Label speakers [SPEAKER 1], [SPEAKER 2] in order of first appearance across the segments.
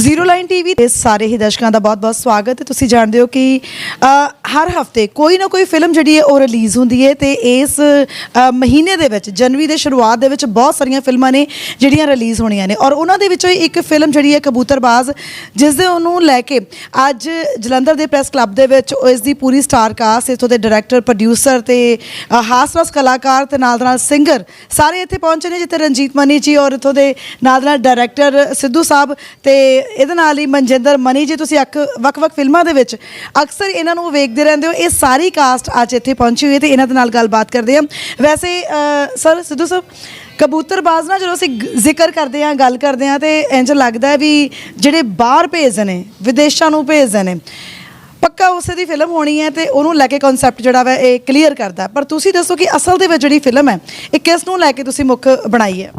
[SPEAKER 1] Zero line TV ਦੇ ਸਾਰੇ ਹੀ ਦਰਸ਼ਕਾਂ ਦਾ ਬਹੁਤ-ਬਹੁਤ ਸਵਾਗਤ ਹੈ। ਤੁਸੀਂ ਜਾਣਦੇ ਹੋ ਕਿ ਹਰ ਹਫ਼ਤੇ ਕੋਈ ਨਾ ਕੋਈ ਫਿਲਮ ਜਿਹੜੀ ਹੈ ਉਹ ਰਿਲੀਜ਼ ਹੁੰਦੀ ਹੈ ਤੇ ਇਸ ਮਹੀਨੇ ਦੇ ਵਿੱਚ, ਜਨਵਰੀ ਦੇ ਸ਼ੁਰੂਆਤ ਦੇ ਵਿੱਚ ਬਹੁਤ ਸਾਰੀਆਂ ਫਿਲਮਾਂ ਨੇ ਜਿਹੜੀਆਂ ਰਿਲੀਜ਼ ਹੋਣੀਆਂ ਨੇ। ਔਰ ਉਹਨਾਂ ਦੇ ਵਿੱਚੋਂ ਹੀ ਇੱਕ ਫਿਲਮ ਜਿਹੜੀ ਹੈ ਕਬੂਤਰਬਾਜ਼, ਜਿਸ ਦੇ ਉਹਨੂੰ ਲੈ ਕੇ ਅੱਜ ਜਲੰਧਰ ਦੇ ਪ੍ਰੈਸ ਕਲੱਬ ਦੇ ਵਿੱਚ ਉਹ ਇਸ ਦੀ ਪੂਰੀ ਸਟਾਰ ਕਾਸਟ, ਇਥੋਂ ਦੇ ਡਾਇਰੈਕਟਰ, ਪ੍ਰੋਡਿਊਸਰ ਤੇ ਹਾਸ-ਰਸ ਕਲਾਕਾਰ ਤੇ ਨਾਲ ਨਾਲ ਸਿੰਗਰ ਸਾਰੇ ਇੱਥੇ ਪਹੁੰਚੇ ਨੇ ਜਿੱਥੇ ਰਣਜੀਤ ਮਨੀ ਜੀ ਔਰ ਇਥੋਂ ਦੇ ਨਾਲ ਨਾਲ ਡਾਇਰੈਕਟਰ ਸਿੱਧੂ ਸਾਹਿਬ ਤੇ ਇਹਦੇ ਨਾਲ ਹੀ ਮਨਜਿੰਦਰ ਮਨੀ ਜੀ, ਤੁਸੀਂ ਅੱਖ ਵੱਖ-ਵੱਖ ਫਿਲਮਾਂ ਦੇ ਵਿੱਚ ਅਕਸਰ ਇਹਨਾਂ ਨੂੰ ਵੇਖਦੇ ਰਹਿੰਦੇ ਹੋ। ਇਹ ਸਾਰੀ ਕਾਸਟ ਅੱਜ ਇੱਥੇ ਪਹੁੰਚੀ ਹੋਈ ਹੈ ਤੇ ਇਹਨਾਂ ਦੇ ਨਾਲ ਗੱਲਬਾਤ ਕਰਦੇ ਹਾਂ। ਵੈਸੇ ਸਰ, ਸਿੱਧੂ ਸਾਹਿਬ, ਕਬੂਤਰਬਾਜ਼ ਨਾ ਜਦੋਂ ਅਸੀਂ ਜ਼ਿਕਰ ਕਰਦੇ ਹਾਂ, ਗੱਲ ਕਰਦੇ ਹਾਂ, ਤੇ ਇੰਜ ਲੱਗਦਾ ਵੀ ਜਿਹੜੇ ਬਾਹਰ ਭੇਜਦੇ ਨੇ, ਵਿਦੇਸ਼ਾਂ ਨੂੰ ਭੇਜਦੇ ਨੇ, ਪੱਕਾ ਉਸੇ ਦੀ ਫਿਲਮ ਹੋਣੀ ਹੈ ਤੇ ਉਹਨੂੰ ਲੈ ਕੇ ਕਨਸੈਪਟ ਜਿਹੜਾ ਵਾ ਇਹ ਕਲੀਅਰ ਕਰਦਾ ਪਰ ਤੁਸੀਂ ਦੱਸੋ ਕਿ ਅਸਲ ਦੇ ਵਿੱਚ ਜਿਹੜੀ ਫਿਲਮ ਹੈ, ਇਹ ਕਿਸ ਨੂੰ ਲੈ ਕੇ ਤੁਸੀਂ ਮੁੱਖ ਬਣਾਈ ਹੈ?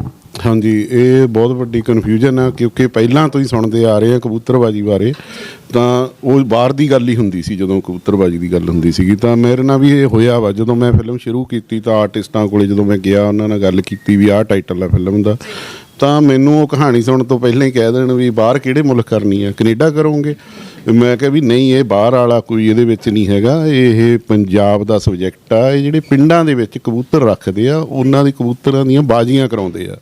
[SPEAKER 2] ਹਾਂਜੀ, ਇਹ ਬਹੁਤ ਵੱਡੀ ਕਨਫਿਊਜ਼ਨ ਆ ਕਿਉਂਕਿ ਪਹਿਲਾਂ ਤੋਂ ਹੀ ਸੁਣਦੇ ਆ ਰਹੇ ਆ ਕਬੂਤਰਬਾਜੀ ਬਾਰੇ। ਤਾਂ ਉਹ ਬਾਹਰ ਦੀ ਗੱਲ ਹੀ ਹੁੰਦੀ ਸੀ, ਜਦੋਂ ਕਬੂਤਰਬਾਜੀ ਦੀ ਗੱਲ ਹੁੰਦੀ ਸੀਗੀ। ਤਾਂ ਮੇਰੇ ਨਾਲ ਵੀ ਇਹ ਹੋਇਆ ਵਾ, ਜਦੋਂ ਮੈਂ ਫਿਲਮ ਸ਼ੁਰੂ ਕੀਤੀ ਤਾਂ ਆਰਟਿਸਟਾਂ ਕੋਲੇ ਜਦੋਂ ਮੈਂ ਗਿਆ, ਉਹਨਾਂ ਨਾਲ ਗੱਲ ਕੀਤੀ ਵੀ ਆਹ ਟਾਈਟਲ ਆ ਫਿਲਮ ਦਾ। ਤਾਂ ਮੈਨੂੰ ਉਹ ਕਹਾਣੀ ਸੁਣਨ ਤੋਂ ਪਹਿਲਾਂ ਹੀ ਕਹਿ ਦੇਣ ਵੀ ਬਾਹਰ ਕਿਹੜੇ ਮੁਲਕ ਕਰਨੀ ਆ? ਕੈਨੇਡਾ ਕਰੋਗੇ? ਮੈਂ ਕਿਹਾ ਵੀ ਨਹੀਂ, ਇਹ ਬਾਹਰ ਵਾਲਾ ਕੋਈ ਇਹਦੇ ਵਿੱਚ ਨਹੀਂ ਹੈਗਾ। ਇਹ ਪੰਜਾਬ ਦਾ ਸਬਜੈਕਟ ਆ। ਇਹ ਜਿਹੜੇ ਪਿੰਡਾਂ ਦੇ ਵਿੱਚ ਕਬੂਤਰ ਰੱਖਦੇ ਆ, ਉਹਨਾਂ ਦੀ ਕਬੂਤਰਾਂ ਦੀਆਂ ਬਾਜ਼ੀਆਂ ਕਰਾਉਂਦੇ ਆ।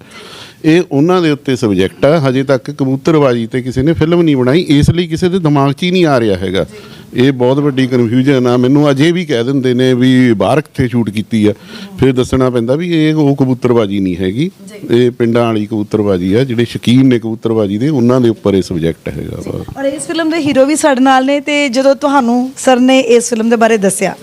[SPEAKER 2] ਇਹ ਉਹਨਾਂ ਦੇ ਉੱਤੇ ਸਬਜੈਕਟ ਆ। ਹਜੇ ਤੱਕ ਕਬੂਤਰਬਾਜੀ ਤੇ ਕਿਸੇ ਨੇ ਫਿਲਮ ਨਹੀਂ ਬਣਾਈ। ਇਸ ਲਈ ਕਿਸੇ ਦੇ ਦਿਮਾਗ 'ਚ ਹੀ ਨਹੀਂ ਆ ਰਿਹਾ ਹੈਗਾ। ਇਹ ਬਹੁਤ ਵੱਡੀ ਕਨਫਿਊਜ਼ਨ ਆ। ਮੈਨੂੰ ਅਜੇ ਵੀ ਕਹਿ ਦਿੰਦੇ ਨੇ ਵੀ ਬਾਹਰ ਕਿੱਥੇ ਸ਼ੂਟ ਕੀਤੀ ਆ। ਫਿਰ ਦੱਸਣਾ ਪੈਂਦਾ ਵੀ ਇਹ ਉਹ ਕਬੂਤਰਬਾਜੀ ਨਹੀਂ ਹੈਗੀ। ਇਹ ਪਿੰਡਾਂ ਵਾਲੀ ਕਬੂਤਰਬਾਜੀ ਆ ਜਿਹੜੇ ਸ਼ੌਕੀਨ ਨੇ ਕਬੂਤਰਬਾਜੀ ਦੇ ਉਹਨਾਂ ਦੇ ਉੱਪਰ ਇਹ ਸਬਜੈਕਟ ਹੈਗਾ
[SPEAKER 1] ਔਰ ਇਸ ਫਿਲਮ ਦੇ ਹੀਰੋ ਵੀ ਸਾਡੇ ਨਾਲ ਨੇ ਤੇ ਜਦੋਂ ਤੁਹਾਨੂੰ ਸਰ ਨੇ ਇਸ ਫਿਲਮ ਦੇ ਬਾਰੇ ਦੱਸਿਆ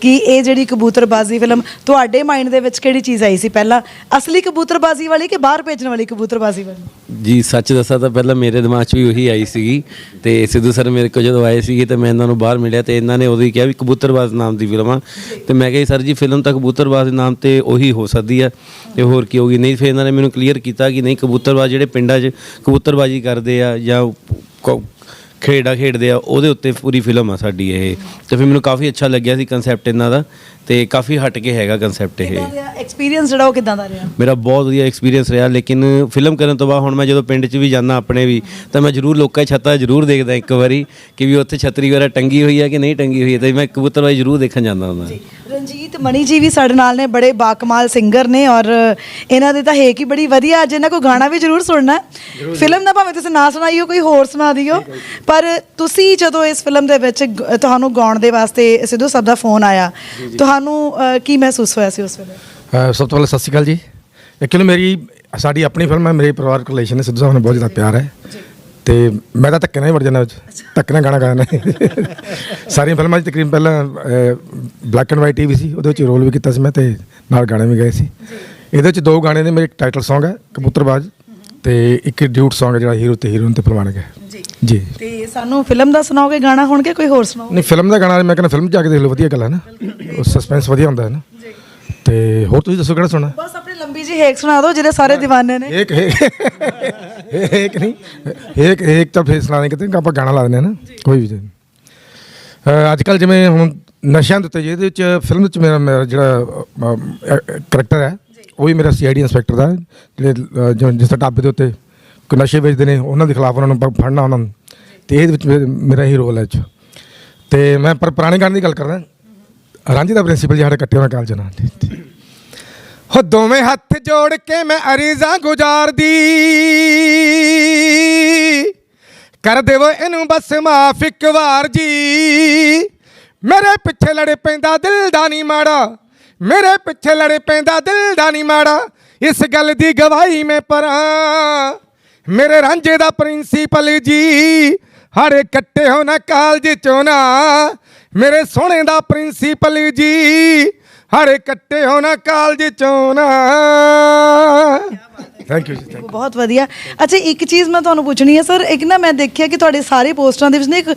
[SPEAKER 1] ਕਿ ਇਹ ਜਿਹੜੀ ਕਬੂਤਰਬਾਜ਼ੀ ਫਿਲਮ ਤੁਹਾਡੇ ਮਾਈਂਡ ਦੇ ਵਿੱਚ ਕਿਹੜੀ ਚੀਜ਼ ਆਈ ਸੀ? ਪਹਿਲਾਂ ਅਸਲੀ ਕਬੂਤਰਬਾਜ਼ੀ ਵਾਲੀ ਕਿ ਬਾਹਰ ਭੇਜਣ ਵਾਲੀ ਕਬੂਤਰਬਾਜ਼ੀ ਵਾਲੀ?
[SPEAKER 3] ਜੀ ਸੱਚ ਦੱਸਾਂ ਤਾਂ ਪਹਿਲਾਂ ਮੇਰੇ ਦਿਮਾਗ 'ਚ ਵੀ ਉਹੀ ਆਈ ਸੀਗੀ ਤੇ ਸਿੱਧੂ ਸਰ ਮੇਰੇ ਕੋਲ ਜਦੋਂ ਆਏ ਸੀਗੇ ਤੇ ਮੈਂ ਇਹਨਾਂ ਨੂੰ ਬਾਹਰ ਮਿਲਿਆ ਤੇ ਇਹਨਾਂ ਨੇ ਉਦੋਂ ਹੀ ਕਿਹਾ ਵੀ ਕਬੂਤਰਬਾਜ਼ ਨਾਮ ਦੀ ਫਿਲਮ ਆ। ਤੇ ਮੈਂ ਕਿਹਾ ਜੀ, ਸਰ ਜੀ ਫਿਲਮ ਤਾਂ ਕਬੂਤਰਬਾਜ਼ ਦੇ ਨਾਮ ਤੇ ਉਹੀ ਹੋ ਸਕਦੀ ਆ ਤੇ ਹੋਰ ਕੀ ਹੋਗੀ ਨਹੀਂ ਫਿਰ ਇਹਨਾਂ ਨੇ ਮੈਨੂੰ ਕਲੀਅਰ ਕੀਤਾ ਕਿ ਨਹੀਂ ਕਬੂਤਰਬਾਜ਼ ਜਿਹੜੇ ਪਿੰਡਾਂ 'ਚ ਕਬੂਤਰਬਾਜ਼ੀ ਕਰਦੇ ਆ ਜਾਂ ਕ- ਖੇਡਾਂ ਖੇਡਦੇ ਆ, ਉਹਦੇ ਉੱਤੇ ਪੂਰੀ ਫਿਲਮ ਆ ਸਾਡੀ ਇਹ। ਤੇ ਫਿਰ ਮੈਨੂੰ ਕਾਫੀ ਅੱਛਾ ਲੱਗਿਆ ਸੀ ਕਨਸੈਪਟ ਇਹਨਾਂ ਦਾ। ਤੇ ਕਾਫੀ ਹਟ ਕੇ ਹੈਗਾ ਕਨਸੈਪਟ ਇਹ।
[SPEAKER 1] ਐਕਸਪੀਰੀਅੰਸ ਜਿਹੜਾ ਉਹ ਕਿਦਾਂ ਦਾ ਰਿਹਾ?
[SPEAKER 3] ਮੇਰਾ ਬਹੁਤ ਵਧੀਆ ਐਕਸਪੀਰੀਅੰਸ ਰਿਹਾ ਲੇਕਿਨ ਫਿਲਮ ਕਰਨ ਤੋਂ ਬਾਅਦ ਹੁਣ ਮੈਂ ਜਦੋਂ ਪਿੰਡ 'ਚ ਵੀ ਜਾਂਦਾ ਆਪਣੇ ਵੀ ਤਾਂ ਮੈਂ ਜ਼ਰੂਰ ਲੋਕਾਂ ਦੀ ਛੱਤਾਂ ਜ਼ਰੂਰ ਦੇਖਦਾ ਇੱਕ ਵਾਰੀ ਕਿ ਵੀ ਉੱਥੇ ਛਤਰੀ ਵਗੈਰਾ ਟੰਗੀ ਹੋਈ ਹੈ ਕਿ ਨਹੀਂ ਟੰਗੀ ਹੋਈ ਹੈ ਤੇ ਮੈਂ ਕਬੂਤਰਬਾਜੀ ਜ਼ਰੂਰ ਦੇਖਣ ਜਾਂਦਾ ਹੁੰਦਾ।
[SPEAKER 1] ਰਣਜੀਤ ਮਣੀ ਜੀ ਵੀ ਸਾਡੇ ਨਾਲ ਨੇ ਬੜੇ ਬਾਕਮਾਲ ਸਿੰਗਰ ਨੇ ਔਰ ਇਹਨਾਂ ਦੇ ਤਾਂ ਹੇਕ ਹੀ ਬੜੀ ਵਧੀਆ ਅੱਜ ਇਹਨਾਂ ਕੋ ਗਾਣਾ ਵੀ ਜ਼ਰੂਰ ਸੁਣਨਾ ਹੈ। ਫਿਲਮ ਦਾ ਭਾਵੇਂ ਤੁਸੀਂ ਨਾ ਸੁਣਾਈਓ ਕੋਈ ਹੋਰ ਸੁਣਾ ਦਿਓ। ਪਰ ਤੁਸੀਂ ਜਦੋਂ ਇਸ ਫਿਲਮ ਦੇ ਵਿੱਚ ਗ- ਤੁਹਾਨੂੰ ਗਾਉਣ ਦੇ ਵਾਸਤੇ ਸਿੱਧੂ ਸਾਹਿਬ ਦਾ ਫੋਨ ਆਇਆ ਤੁਹਾਨੂੰ ਅ, ਕੀ ਮਹਿਸੂਸ ਹੋਇਆ ਸੀ ਉਸ ਵੇਲੇ?
[SPEAKER 4] ਸਭ ਤੋਂ ਪਹਿਲਾਂ ਸਤਿ ਸ਼੍ਰੀ ਅਕਾਲ ਜੀ। ਐਕਚੁਅਲੀ ਮੇਰੀ ਸਾਡੀ ਆਪਣੀ ਫਿਲਮ ਹੈ ਮੇਰੇ ਪਰਿਵਾਰਕ ਰਿਲੇਸ਼ਨ ਹੈ ਸਿੱਧੂ ਸਾਹਿਬ ਨਾਲ ਬਹੁਤ ਜ਼ਿਆਦਾ ਪਿਆਰ ਹੈ। ਤੇ ਮੈਂ ਤਾਂ ਧੱਕੇ ਨਾਲ ਹੀ ਵੜ ਜਾਂਦਾ ਵਿੱਚ। ਧੱਕੇ ਨਾਲ ਗਾਣਾ ਗਾਣਾ ਸਾਰੀਆਂ ਫਿਲਮਾਂ 'ਚ ਤਕਰੀਬਨ ਪਹਿਲਾਂ ਬਲੈਕ ਐਂਡ ਵਾਈਟ ਟੀਵੀ ਸੀ ਉਹਦੇ ਵਿੱਚ ਰੋਲ ਵੀ ਕੀਤਾ ਸੀ ਮੈਂ ਤੇ ਨਾਲ ਗਾਣੇ ਵੀ ਗਏ ਸੀ। ਇਹਦੇ ਵਿੱਚ ਦੋ ਗਾਣੇ ਨੇ ਮੇਰੇ ਟਾਈਟਲ Song ਹੈ ਕਬੂਤਰਬਾਜ਼ ਤੇ ਇੱਕ ਡਿਊਟ Song ਹੈ ਜਿਹੜਾ ਹੀਰੋ ਤੇ ਹੀਰੋਇਨ ਤੇ ਫਿਲਮਾਣੇ ਗਿਆ
[SPEAKER 1] ਜੀ।
[SPEAKER 4] ਜੀ।
[SPEAKER 1] ਤੇ ਸਾਨੂੰ ਫਿਲਮ ਦਾ ਸੁਣਾਓਗੇ ਗਾਣਾ ਹੁਣ ਕਿ ਕੋਈ ਹੋਰ ਸੁਣਾਓ
[SPEAKER 4] ਨਹੀਂ ਫਿਲਮ ਦਾ ਗਾਣਾ ਮੈਂ ਕਹਿੰਦਾ ਫਿਲਮ ਜਾ ਕੇ ਦੇਖ ਲਓ ਵਧੀਆ ਗੱਲ ਹੈ ਨਾ। ਉਹ ਸਸਪੈਂਸ ਵਧੀਆ ਹੁੰਦਾ ਹੈ ਨਾ। ਤੇ ਹੋਰ ਤੁਸੀਂ ਦੱਸੋ ਕਿਹੜਾ ਸੁਣਾ
[SPEAKER 1] ਬਸ ਆਪਣੀ ਲੰਬੀ ਜੀ ਹੇਕ ਸੁਣਾ ਦਿਓ ਜਿਹੜੇ ਸਾਰੇ دیਵਾਨੇ ਨੇ।
[SPEAKER 4] ਇੱਕ ਇੱਕ ਨਹੀਂ ਇੱਕ ਇੱਕ ਤਾਂ ਫੇਸ ਲਾ ਦੇ ਕਿਤੇ ਆਪਾਂ ਗਾਣਾ ਲਾ ਦਿੰਦੇ ਹਾਂ ਨਾ ਕੋਈ ਵੀ ਅੱਜ ਕੱਲ ਜਿਵੇਂ ਹੁਣ ਨਸ਼ਿਆਂ ਦੇ ਉੱਤੇ ਜਿਹਦੇ ਵਿੱਚ ਫਿਲਮ ਵਿੱਚ ਮੇਰਾ ਜਿਹੜਾ ਕਰੈਕਟਰ ਹੈ ਉਹ ਵੀ ਮੇਰਾ ਸੀਆਈਡੀ ਇੰਸਪੈਕਟਰ ਦਾ ਜਿਹੜੇ ਅ, ਜਿਸ ਢਾਬੇ ਦੇ ਉੱਤੇ ਕੋਈ ਨਸ਼ੇ ਵੇਚਦੇ ਨੇ ਉਹਨਾਂ ਦੇ ਖਿਲਾਫ ਉਹਨਾਂ ਨੂੰ ਪ- ਫੜਨਾ ਉਹਨਾਂ ਨੂੰ। ਤੇ ਇਹਦੇ ਵਿੱਚ ਮੇ- ਮੇਰਾ ਹੀ ਰੋਲ ਹੈ ਇਹ 'ਚ ਤੇ ਮੈਂ ਪਰ ਪੁਰਾਣੇ ਗਾਣੇ ਦੀ ਗੱਲ ਕਰਦਾ। ਰਾਂਝੀ ਦਾ ਪ੍ਰਿੰਸੀਪਲ ਜਿਹੜਾ ਇਕੱਠੇ ਹੋਣਾ ਕਾਲਜ ਨਾਲ। ਹੋ ਦੋਵੇਂ ਹੱਥ ਜੋੜ ਕੇ ਮੈਂ ਅਰੀਜ਼ਾਂ ਗੁਜ਼ਾਰਦੀ। ਕਰ ਦੇਵੋ ਇਹਨੂੰ ਬਸ ਮਾਫ ਇੱਕ ਵਾਰ ਜੀ। ਮੇਰੇ ਪਿੱਛੇ ਲੜੇ ਪੈਂਦਾ ਦਿਲ ਦਾ ਨਹੀਂ ਮਾੜਾ। ਮੇਰੇ ਪਿੱਛੇ ਲੜੇ ਪੈਂਦਾ ਦਿਲ ਦਾ ਨਹੀਂ ਮਾੜਾ, ਇਸ ਗੱਲ ਦੀ ਗਵਾਹੀ ਮੈਂ ਪਰਾਂ ਮੇਰੇ ਰਾਂਝੇ ਦਾ ਪ੍ਰਿੰਸੀਪਲ ਜੀ ਹੜੇ ਕੱਟੇ ਹੋ ਨਾ ਕਾਲਜ ਚੋਂ ਨਾ। ਮੇਰੇ ਸੋਹਣੇ ਦਾ ਪ੍ਰਿੰਸੀਪਲ ਜੀ ਹੜੇ ਕੱਟੇ ਹੋ ਨਾ ਕਾਲਜ ਚੋਂ ਨਾ। ਥੈਂਕ ਯੂ ਜੀ thank you.
[SPEAKER 1] ਬਹੁਤ ਵਧੀਆ। ਅੱਛਾ ਇੱਕ ਚੀਜ਼ ਮੈਂ ਤੁਹਾਨੂੰ ਪੁੱਛਣੀ ਹੈ ਸਰ ਇੱਕ ਨਾ ਮੈਂ ਦੇਖਿਆ ਕਿ ਤੁਹਾਡੇ ਸਾਰੇ ਪੋਸਟਰਾਂ ਦੇ ਵਿੱਚ ਨਾ ਇੱਕ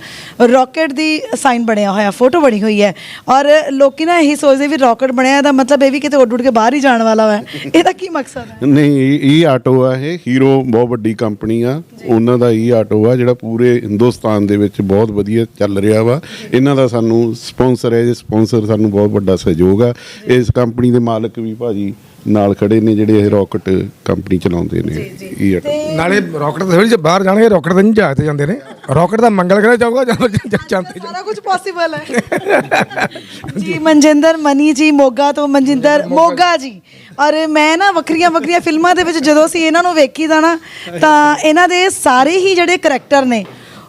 [SPEAKER 1] ਰਾਕਟ ਦੀ ਸਾਈਨ ਬਣਿਆ ਹੋਇਆ ਫੋਟੋ ਬਣੀ ਹੋਈ ਹੈ। ਔਰ ਲੋਕੀ ਨਾ ਇਹੀ ਸੋਚਦੇ ਵੀ ਰਾਕਟ ਬਣਿਆ ਇਹਦਾ ਮਤਲਬ ਇਹ ਵੀ ਕਿਤੇ ਉੱਡ ਉੱਡ ਕੇ ਬਾਹਰ ਹੀ ਜਾਣ ਵਾਲਾ ਹੈ ਇਹਦਾ ਕੀ ਮਕਸਦ ਹੈ?
[SPEAKER 2] ਨਹੀਂ ਇਹ- ਇਹ ਆਟੋ ਆ ਇਹ। ਹੀਰੋ ਬਹੁਤ ਵੱਡੀ ਕੰਪਨੀ ਆ। ਉਹਨਾਂ ਦਾ ਇਹ ਆਟੋ ਆ ਜਿਹੜਾ ਪੂਰੇ ਹਿੰਦੁਸਤਾਨ ਦੇ ਵਿੱਚ ਬਹੁਤ ਵਧੀਆ ਚੱਲ ਰਿਹਾ ਵਾ। ਇਹਨਾਂ ਦਾ ਸਾਨੂੰ ਸਪਾਂਸਰ ਹੈ ਜੇ ਸਪਾਂਸਰ ਸਾਨੂੰ ਬਹੁਤ ਵੱਡਾ ਸਹਿਯੋਗ ਆ। ਇਸ ਕੰਪਨੀ ਦੇ ਮਾਲਕ ਵੀ ਭਾਜੀ ਨਾਲ ਖੜੇ ਨੇ ਜਿਹੜੇ ਇਹ ਰਾਕਟ ਕੰਪਨੀ ਚਲਾਉਂਦੇ ਨੇ ਈਟ
[SPEAKER 4] ਨਾਲੇ ਰਾਕਟ ਤੇ ਥੋੜੀ ਜੇ ਬਾਹਰ ਜਾਣਗੇ ਰਾਕਟ ਤੇ ਨਹੀਂ ਜਹਾਜ਼ ਤੇ ਜਾਂਦੇ ਨੇ। ਰਾਕਟ ਦਾ ਮੰਗਲ ਗ੍ਰਹਿ ਜਾਊਗਾ ਜਾਂ ਜਾਂ ਚੰਦ ਤੇ
[SPEAKER 1] ਸਾਰਾ ਕੁਝ ਪੋਸੀਬਲ ਹੈ। ਜੀ ਮਨਜਿੰਦਰ ਮਨੀ ਜੀ ਮੋਗਾ ਤੋਂ। ਮਨਜਿੰਦਰ ਮੋਗਾ। ਜੀ। ਔਰ ਮੈਂ ਨਾ ਵੱਖਰੀਆਂ ਵੱਖਰੀਆਂ ਫਿਲਮਾਂ ਦੇ ਵਿੱਚ ਜਦੋਂ ਅਸੀਂ ਇਹਨਾਂ ਨੂੰ ਵੇਖੀਦਾ ਨਾ ਤਾਂ ਇਹਨਾਂ ਦੇ ਸਾਰੇ ਹੀ ਜਿਹੜੇ ਕਰੈਕਟਰ ਨੇ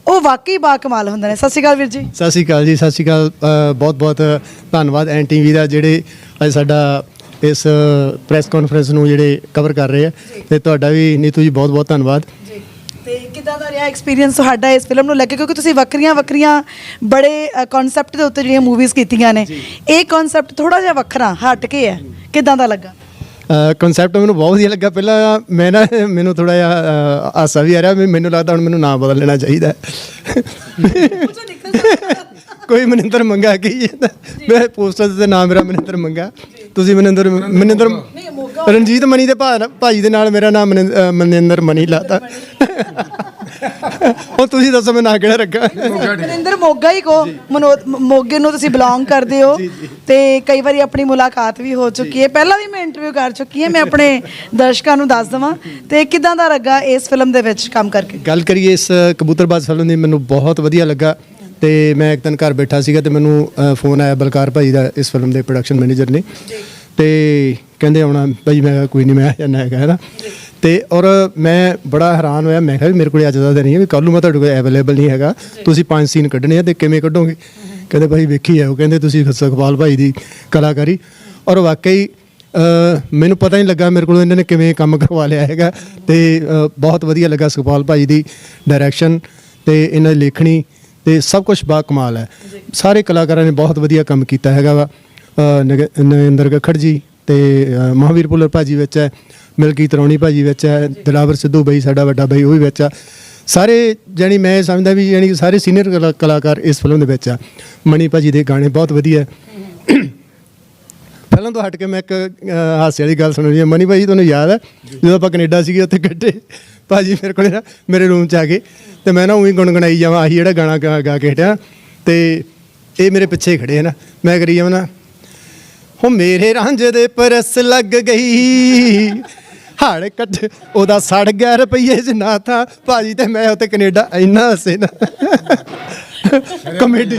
[SPEAKER 1] ਉਹ ਵਾਕਈ ਬਾ ਕਮਾਲ ਹੁੰਦੇ ਨੇ। ਸਤਿ ਸ਼੍ਰੀ ਅਕਾਲ ਵੀਰ ਜੀ।
[SPEAKER 5] ਸਤਿ ਸ਼੍ਰੀ ਅਕਾਲ ਜੀ ਸਤਿ ਸ਼੍ਰੀ ਅਕਾਲ ਬਹੁਤ ਬਹੁਤ ਧੰਨਵਾਦ ਐਨ ਟੀਵੀ ਦਾ ਜਿਹੜੇ ਅੱਜ ਸਾਡਾ ਇਸ ਪ੍ਰੈਸ ਕਾਨਫਰੰਸ ਨੂੰ ਜਿਹੜੇ ਕਵਰ ਕਰ ਰਹੇ ਆ ਤੇ ਤੁਹਾਡਾ ਵੀ ਨੀਤੂ ਜੀ ਬਹੁਤ ਬਹੁਤ ਧੰਨਵਾਦ।
[SPEAKER 1] ਤੇ ਕਿੱਦਾਂ ਦਾ ਰਿਹਾ ਐਕਸਪੀਰੀਅੰਸ ਤੁਹਾਡਾ ਇਸ ਫਿਲਮ ਨੂੰ ਲੈ ਕੇ? ਕਿਉਂਕਿ ਤੁਸੀਂ ਵੱਖਰੀਆਂ ਵੱਖਰੀਆਂ ਬੜੇ ਕਨਸੈਪਟ ਦੇ ਉੱਤੇ ਜਿਹੜੀਆਂ ਮੂਵੀਜ਼ ਕੀਤੀਆਂ ਨੇ। ਇਹ ਕਨਸੈਪਟ ਥੋੜਾ ਜਿਹਾ ਵੱਖਰਾ ਹਟ ਕੇ ਹੈ। ਕਿੱਦਾਂ ਦਾ ਲੱਗਾ?
[SPEAKER 5] ਕਨਸੈਪਟ ਮੈਨੂੰ ਬਹੁਤ ਵਧੀਆ ਲੱਗਾ। ਪਹਿਲਾਂ ਮੈਂ ਨਾ ਮੈਨੂੰ ਥੋੜਾ ਜਿਹਾ ਹਾਸਾ ਵੀ ਆ ਰਿਹਾ। ਮੈਨੂੰ ਲੱਗਦਾ ਹੁਣ ਮੈਨੂੰ ਨਾਮ ਬਦਲ ਲੈਣਾ ਚਾਹੀਦਾ। ਕੋਈ ਮਨਿੰਦਰ ਮੰਗਾ ਕੀ? ਜਾਂਦਾ ਮੈਂ ਪੋਸਟਰ ਤੇ ਨਾਮ ਮੇਰਾ ਮਨਿੰਦਰ ਮੰਗਾ। ਤੁਸੀਂ ਮਨਿੰਦਰ ਮਨਿੰਦਰ ਰਣਜੀਤ ਮਨੀ ਦੇ ਭਾ- ਭਾਈ ਦੇ ਨਾਲ ਮੇਰਾ ਨਾਮ ਅ, ਮਨਿੰਦਰ ਮਨੀ ਲਾਤਾ। ਹੁਣ ਤੁਸੀਂ ਦੱਸੋ ਮੈਂ ਨਾਂ ਕਿਹੜਾ ਰੱਖਾਂ
[SPEAKER 1] ਮਨਿੰਦਰ ਮੋਗਾ ਹੀ ਕੋ ਮਨੋ- ਮ- ਮੋਗੇ ਨੂੰ ਤੁਸੀਂ ਬਿਲੋਂਗ ਕਰਦੇ ਹੋ। ਤੇ ਕਈ ਵਾਰੀ ਆਪਣੀ ਮੁਲਾਕਾਤ ਵੀ ਹੋ ਚੁੱਕੀ ਹੈ। ਪਹਿਲਾਂ ਵੀ ਮੈਂ ਇੰਟਰਵਿਊ ਕਰ ਚੁੱਕੀ ਹਾਂ। ਮੈਂ ਆਪਣੇ ਦਰਸ਼ਕਾਂ ਨੂੰ ਦੱਸ ਦਵਾਂ। ਤੇ ਕਿਦਾਂ ਦਾ ਲੱਗਾ ਇਸ ਫਿਲਮ ਦੇ ਵਿੱਚ ਕੰਮ ਕਰਕੇ?
[SPEAKER 5] ਗੱਲ ਕਰੀਏ ਇਸ ਕਬੂਤਰਬਾਜ਼ ਫਿਲਮ ਦੀ ਮੈਨੂੰ ਬਹੁਤ ਵਧੀਆ ਲੱਗਾ। ਤੇ ਮੈਂ ਇੱਕ ਦਿਨ ਘਰ ਬੈਠਾ ਸੀਗਾ ਤੇ ਮੈਨੂੰ ਫੋਨ ਆਇਆ ਬਲਕਾਰ ਭਾਈ ਦਾ ਇਸ ਫਿਲਮ ਦੇ ਪ੍ਰੋਡਕਸ਼ਨ ਮੈਨੇਜਰ ਨੇ। ਤੇ ਕਹਿੰਦੇ ਆਉਣਾ ਭਾਈ ਮੈਂ ਕੋਈ ਨਹੀਂ ਮੈਂ ਆ ਜਾਣਾ ਹੈਗਾ ਹੈ ਨਾ? ਤੇ ਔਰ ਮੈਂ ਬੜਾ ਹੈਰਾਨ ਹੋਇਆ ਮੈਂ ਕਿਹਾ ਵੀ ਮੇਰੇ ਕੋਲ ਅੱਜ ਦਾ ਦਿਨ ਨਹੀਂ ਹੈ ਵੀ ਕੱਲ ਨੂੰ ਮੈਂ ਤੁਹਾਡੇ ਕੋਲ ਅਵੇਲੇਬਲ ਨਹੀਂ ਹੈਗਾ। ਤੁਸੀਂ ਪੰਜ ਸੀਨ ਕੱਢਣੇ ਆ ਤੇ ਕਿਵੇਂ ਕੱਢੋਗੇ? ਕਹਿੰਦੇ ਭਾਈ ਵੇਖੀ ਆਓ ਕਹਿੰਦੇ ਤੁਸੀਂ ਸੁਖਪਾਲ ਭਾਈ ਦੀ ਕਲਾਕਾਰੀ। ਔਰ ਵਾਕਈ ਮੈਨੂੰ ਪਤਾ ਨਹੀਂ ਲੱਗਾ ਮੇਰੇ ਕੋਲ ਇਹਨਾਂ ਨੇ ਕਿਵੇਂ ਕੰਮ ਕਰਵਾ ਲਿਆ ਹੈਗਾ। ਤੇ ਬਹੁਤ ਵਧੀਆ ਲੱਗਾ ਸੁਖਪਾਲ ਭਾਈ ਦੀ ਡਾਇਰੈਕਸ਼ਨ ਤੇ ਇਹਨਾਂ ਦੀ ਲੇਖਣੀ। ਤੇ ਸਭ ਕੁਝ ਬਾ ਕਮਾਲ ਹੈ। ਸਾਰੇ ਕਲਾਕਾਰਾਂ ਨੇ ਬਹੁਤ ਵਧੀਆ ਕੰਮ ਕੀਤਾ ਹੈਗਾ ਵਾ। ਨਗ- ਨਰਿੰਦਰ ਗੱਖੜ ਜੀ ਤੇ ਅ, ਮਹਾਵੀਰ ਪੁੱਲਰ ਭਾਜੀ ਵਿੱਚ ਹੈ ਮਿਲਕੀ ਤਰੌਣੀ ਭਾਜੀ ਵਿੱਚ ਹੈ ਦਲਾਵਰ ਸਿੱਧੂ ਬਈ ਸਾਡਾ ਵੱਡਾ ਬਈ ਉਹ ਵੀ ਵਿੱਚ ਆ। ਸਾਰੇ ਜਾਣੀ ਮੈਂ ਸਮਝਦਾ ਵੀ ਜਾਣੀ ਸਾਰੇ ਸੀਨੀਅਰ ਕਲਾਕਾਰ ਇਸ ਫਿਲਮ ਦੇ ਵਿੱਚ ਆ। ਮਣੀ ਭਾਜੀ ਦੇ ਗਾਣੇ ਬਹੁਤ ਵਧੀਆ ਪਹਿਲਾਂ ਤੋਂ ਹਟ ਕੇ ਮੈਂ ਇੱਕ ਅਹ, ਹਾਸੇ ਵਾਲੀ ਗੱਲ ਸੁਣੀ ਹੈ। ਮਨੀ ਭਾਈ ਤੁਹਾਨੂੰ ਯਾਦ ਹੈ? ਜਦੋਂ ਆਪਾਂ ਕੈਨੇਡਾ ਸੀਗੇ ਉੱਥੇ ਇਕੱਠੇ ਭਾਜੀ ਮੇਰੇ ਕੋਲੇ ਨਾ ਮੇਰੇ ਰੂਮ 'ਚ ਆ ਗਏ ਤੇ ਮੈਂ ਨਾ ਉਹੀ ਗੁੰਗਣਾਈ ਜਾਵਾਂ, ਆਹੀ ਜਿਹੜਾ ਗਾਣਾ ਗਾ ਗਾ ਕੇ ਹਟਿਆ। ਤੇ ਇਹ ਮੇਰੇ ਪਿੱਛੇ ਖੜੇ ਹਨ ਮੈਂ ਕਰੀ ਜਾਵਾਂ ਨਾ। ਹੋ ਮੇਰੇ ਰਾਂਝੇ ਦੇ ਪਰਸ ਲੱਗ ਗਈ। ਹੜ ਕੱਟ, ਉਹਦਾ ਸੜ ਗਿਆ ਰੁਪਈਏ ਚ ਨਾ ਥਾ। ਭਾਜੀ ਤੇ ਮੈਂ ਉੱਥੇ ਕੈਨੇਡਾ ਇੰਨਾ ਹੱਸੇ ਨਾ। ਕਮੇਡੀ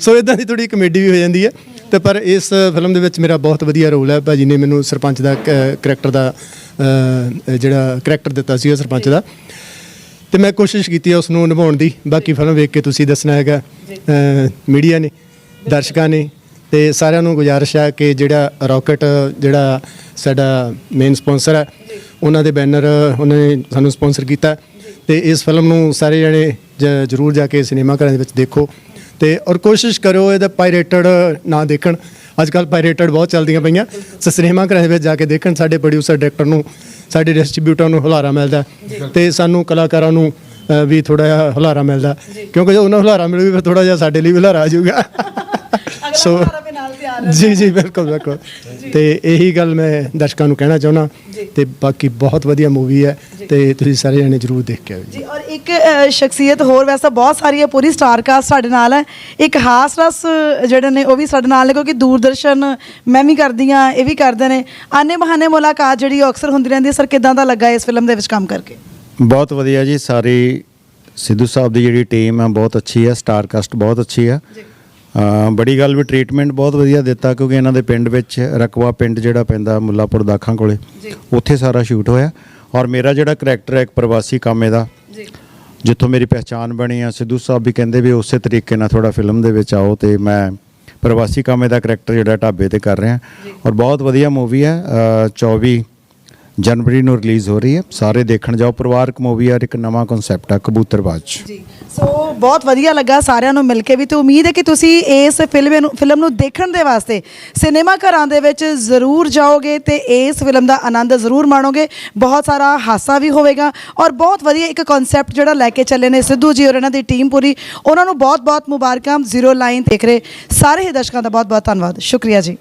[SPEAKER 5] ਸੋ ਇਦਾਂ ਦੀ ਥੋੜੀ ਕਮੇਡੀ ਵੀ ਹੋ ਜਾਂਦੀ ਹੈ ਤੇ ਪਰ ਇਸ ਫਿਲਮ ਦੇ ਵਿੱਚ ਮੇਰਾ ਬਹੁਤ ਵਧੀਆ ਰੋਲ ਹੈ। ਭਾਜੀ ਨੇ ਮੈਨੂੰ ਸਰਪੰਚ ਦਾ ਕਰੈਕਟਰ ਦਾ ਜਿਹੜਾ ਕਰੈਕਟਰ ਦਿੱਤਾ ਸੀ ਸਰਪੰਚ ਦਾ। ਤੇ ਮੈਂ ਕੋਸ਼ਿਸ਼ ਕੀਤੀ ਹੈ ਉਸ ਨੂੰ ਨਿਭਾਉਣ ਦੀ। ਬਾਕੀ ਫਿਲਮ ਵੇਖ ਕੇ ਤੁਸੀਂ ਦੱਸਣਾ ਹੈਗਾ ਮੀਡੀਆ ਨੇ, ਦਰਸ਼ਕਾਂ ਨੇ ਤੇ ਸਾਰਿਆਂ ਨੂੰ ਗੁਜ਼ਾਰਿਸ਼ ਹੈ ਕਿ ਜਿਹੜਾ ਰਾਕਟ ਜਿਹੜਾ ਸਾਡਾ ਮੇਨ ਸਪਾਂਸਰ ਹੈ ਉਹਨਾਂ ਦੇ ਬੈਨਰ ਉਹਨਾਂ ਨੇ ਸਾਨੂੰ ਸਪਾਂਸਰ ਕੀਤਾ। ਤੇ ਇਸ ਫਿਲਮ ਨੂੰ ਸਾਰੇ ਜਣੇ ਜ਼ਰੂਰ ਜਾ ਕੇ ਸਿਨੇਮਾ ਘਰਾਂ ਦੇ ਵਿੱਚ ਦੇਖੋ। ਤੇ ਔਰ ਕੋਸ਼ਿਸ਼ ਕਰੋ ਇਹਦਾ ਪਾਇਰੇਟਡ ਨਾ ਦੇਖਣ। ਅੱਜ ਕੱਲ ਪਾਇਰੇਟਡ ਬਹੁਤ ਚੱਲਦੀਆਂ ਪਈਆਂ। ਸੋ ਸਿਨੇਮਾ ਘਰਾਂ ਦੇ ਵਿੱਚ ਜਾ ਕੇ ਦੇਖਣ ਸਾਡੇ ਪ੍ਰੋਡਿਊਸਰ ਡਾਇਰੈਕਟਰ ਨੂੰ ਸਾਡੇ ਡਿਸਟ੍ਰੀਬਿਊਟਰ ਨੂੰ ਹੁਲਾਰਾ ਮਿਲਦਾ ਤੇ ਸਾਨੂੰ ਕਲਾਕਾਰਾਂ ਨੂੰ ਵੀ ਥੋੜਾ ਜਿਹਾ ਹੁਲਾਰਾ ਮਿਲਦਾ ਕਿਉਂਕਿ ਜੇ ਉਹਨਾਂ ਨੂੰ ਹੁਲਾਰਾ ਮਿਲੂਗਾ ਫਿਰ ਥੋੜਾ ਜਿਹਾ ਸਾਡੇ ਲਈ ਵੀ ਹੁਲਾਰਾ ਆ ਜਾਊਗਾ। ਸੋ ਜੀ ਜੀ ਬਿਲਕੁਲ ਬਿਲਕੁਲ। ਤੇ ਇਹੀ ਗੱਲ ਮੈਂ ਦਰਸ਼ਕਾਂ ਨੂੰ ਕਹਿਣਾ ਚਾਹੁੰਦਾ ਤੇ ਬਾਕੀ ਬਹੁਤ ਵਧੀਆ ਮੂਵੀ ਹੈ ਤੇ ਤੁਸੀਂ ਸਾਰੇ ਜਣੇ ਜ਼ਰੂਰ ਦੇਖ ਕੇ ਆਓ ਜੀ।
[SPEAKER 1] ਜੀ ਔਰ ਇੱਕ ਸ਼ਖਸੀਅਤ ਹੋਰ ਵੈਸੇ ਬਹੁਤ ਸਾਰੀ ਹੈ ਪੂਰੀ ਸਟਾਰ ਕਾਸਟ ਸਾਡੇ ਨਾਲ ਹੈ। ਇੱਕ ਹਾਸ ਰਸ ਜਿਹੜੇ ਨੇ ਉਹ ਵੀ ਸਾਡੇ ਨਾਲ ਨੇ ਕਿਉਂਕਿ ਦੂਰਦਰਸ਼ਨ ਮੈਂ ਵੀ ਕਰਦੀ ਹਾਂ ਇਹ ਵੀ ਕਰਦੇ ਨੇ। ਆਨੇ ਬਹਾਨੇ ਮੁਲਾਕਾਤ ਜਿਹੜੀ ਉਹ ਅਕਸਰ ਹੁੰਦੀ ਰਹਿੰਦੀ ਹੈ। ਸਰ ਕਿਦਾਂ ਦਾ ਲੱਗਾ ਇਸ ਫਿਲਮ ਦੇ ਵਿੱਚ ਕੰਮ ਕਰਕੇ?
[SPEAKER 6] ਬਹੁਤ ਵਧੀਆ ਜੀ। ਸਾਰੀ ਸਿੱਧੂ ਸਾਹਿਬ ਦੀ ਜਿਹੜੀ ਟੀਮ ਹੈ ਬਹੁਤ ਅੱਛੀ ਹੈ। ਸਟਾਰ ਕਾਸਟ ਬਹੁਤ ਅੱਛੀ ਹੈ। ਬੜੀ ਗੱਲ ਵੀ ਟ੍ਰੀਟਮੈਂਟ ਬਹੁਤ ਵਧੀਆ ਦਿੱਤਾ ਕਿਉਂਕਿ ਇਹਨਾਂ ਦੇ ਪਿੰਡ ਵਿੱਚ ਰਕਵਾ ਪਿੰਡ ਜਿਹੜਾ ਪੈਂਦਾ ਮੁੱਲਾਪੁਰ ਦਾਖਾਂ ਕੋਲੇ ਉੱਥੇ ਸਾਰਾ ਸ਼ੂਟ ਹੋਇਆ। ਔਰ ਮੇਰਾ ਜਿਹੜਾ ਕਰੈਕਟਰ ਹੈ ਇੱਕ ਪ੍ਰਵਾਸੀ ਕਾਮੇ ਦਾ ਜਿੱਥੋਂ ਮੇਰੀ ਪਹਿਚਾਨ ਬਣੀ ਆ ਸਿੱਧੂ ਸਾਹਿਬ ਵੀ ਕਹਿੰਦੇ ਵੀ ਉਸੇ ਤਰੀਕੇ ਨਾਲ ਥੋੜਾ ਫਿਲਮ ਦੇ ਵਿੱਚ ਆਓ ਤੇ ਮੈਂ ਪ੍ਰਵਾਸੀ ਕਾਮੇ ਦਾ ਕਰੈਕਟਰ ਜਿਹੜਾ ਢਾਬੇ ਤੇ ਕਰ ਰਿਹਾ। ਔਰ ਬਹੁਤ ਵਧੀਆ ਮੂਵੀ ਹੈ ਅ, 24 ਜਨਵਰੀ ਨੂੰ ਰਿਲੀਜ਼ ਹੋ ਰਹੀ ਹੈ। ਸਾਰੇ ਦੇਖਣ ਜਾਓ ਪਰਿਵਾਰਕ ਮੂਵੀ ਹੈ ਇੱਕ ਨਵਾਂ ਕਨਸੈਪਟ ਹੈ ਕਬੂਤਰਬਾਜ਼।
[SPEAKER 1] ਜੀ। ਸੋ ਬਹੁਤ ਵਧੀਆ ਲੱਗਾ ਸਾਰਿਆਂ ਨੂੰ ਮਿਲ ਕੇ ਵੀ ਤੇ ਉਮੀਦ ਹੈ ਕਿ ਤੁਸੀਂ ਇਸ ਫਿਲਮ ਨੂੰ ਫਿਲਮ ਨੂੰ ਦੇਖਣ ਦੇ ਵਾਸਤੇ ਸਿਨੇਮਾ ਘਰਾਂ ਦੇ ਵਿੱਚ ਜ਼ਰੂਰ ਜਾਓਗੇ ਤੇ ਇਸ ਫਿਲਮ ਦਾ ਆਨੰਦ ਜ਼ਰੂਰ ਮਾਣੋਗੇ। ਬਹੁਤ ਸਾਰਾ ਹਾਸਾ ਵੀ ਹੋਵੇਗਾ ਔਰ ਬਹੁਤ ਵਧੀਆ ਇੱਕ ਕਨਸੈਪਟ ਜਿਹੜਾ ਲੈ ਕੇ ਚੱਲੇ ਨੇ ਸਿੱਧੂ ਜੀ ਔਰ ਇਹਨਾਂ ਦੀ ਟੀਮ ਪੂਰੀ। ਉਹਨਾਂ ਨੂੰ ਬਹੁਤ ਬਹੁਤ ਮੁਬਾਰਕਾਂ, ਜ਼ੀਰੋ ਲਾਈਨ ਦੇਖ ਰਹੇ ਸਾਰੇ ਹੀ ਦਰਸ਼ਕਾਂ ਦਾ ਬਹੁਤ ਬਹੁਤ ਧੰਨਵਾਦ। ਸ਼ੁਕਰੀਆ ਜੀ।